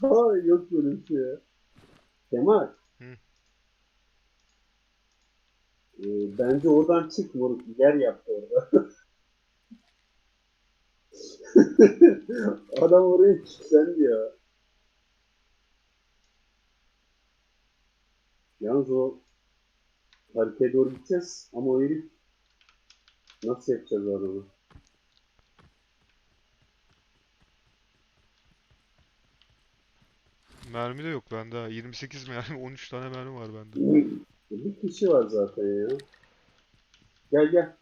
Hayır yok böyle bir şey ya. Kemal. Hı. Ee, bence oradan çık moruk. Yer yaptı orada. Adam oraya kilitlendi ya. Yalnız o haritaya doğru gideceğiz ama o herif nasıl yapacağız adamı? Mermi de yok bende. ha. 28 mermi, 13 tane mermi var bende. Bir kişi var zaten ya. Gel gel.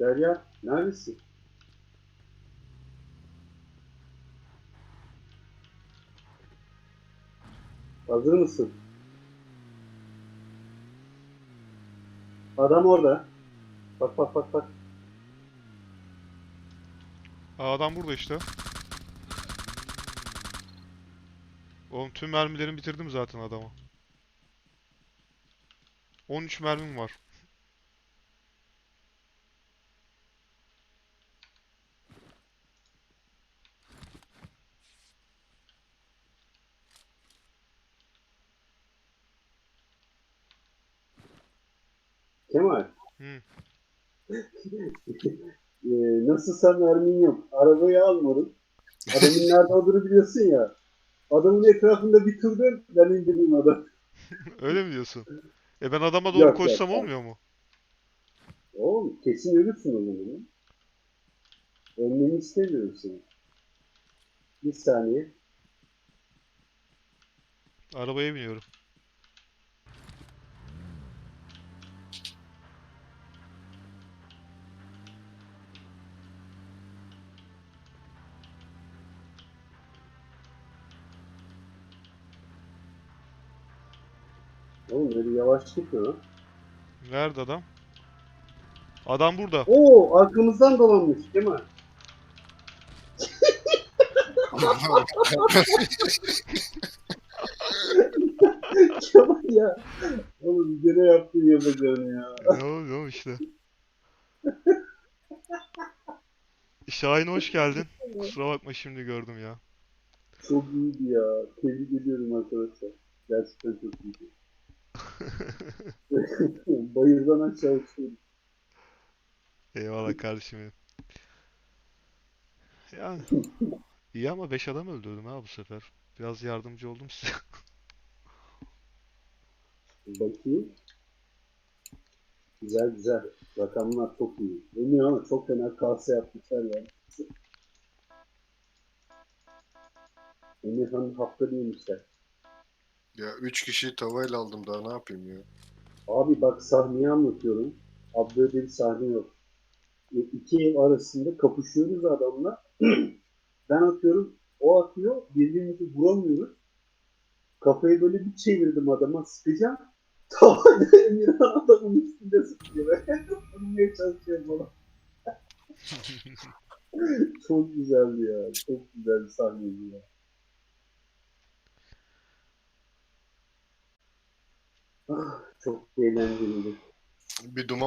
Derya neredesin? Hazır mısın? Adam orada. Bak bak bak bak. Aa, adam burada işte. Oğlum tüm mermilerimi bitirdim zaten adama. 13 mermim var. Kemal. Hı. Ee, nasılsa mermin yok. Arabayı almadın. Adamın nerede olduğunu biliyorsun ya. Adamın etrafında bir tur dön, ben indireyim adam. Öyle mi diyorsun? E ben adama doğru Yok, yok, koşsam yok. olmuyor mu? Oğlum kesin ölürsün o zaman. Ölmeni istemiyorum seni. Bir saniye. Arabaya biniyorum. Oğlum öyle yavaş gitme lan. Nerede adam? Adam burada. Oo arkamızdan dolanmış Kemal. Kemal ya. Oğlum gene yaptın yapacağını ya. Ne oluyor işte. Şahin hoş geldin. Kusura bakma şimdi gördüm ya. Çok iyiydi ya. Tebrik ediyorum arkadaşlar. Gerçekten çok iyiydi. Bayırdan aşağı uçuyorum. Eyvallah kardeşim benim. Yani iyi ama 5 adam öldürdüm ha bu sefer. Biraz yardımcı oldum size. Bakayım. Güzel güzel. Rakamlar çok iyi. Bilmiyorum ama çok fena kase yapmışlar ya. Emirhan'ın hafta değilmişler. Ya üç kişiyi tavayla aldım daha ne yapayım ya? Abi bak sahneyi anlatıyorum. Abi böyle bir sahne yok. E, İki ev arasında kapışıyoruz adamla. ben atıyorum, o atıyor. Birbirimizi vuramıyoruz. Kafayı böyle bir çevirdim adama sıkacağım. Tavayla Emirhan adamın üstünde sıkıyor. Vurmaya çalışıyor bana. Çok güzeldi ya. Çok güzel bir sahneydi ya. Çok eğlenceliydi. Bir duman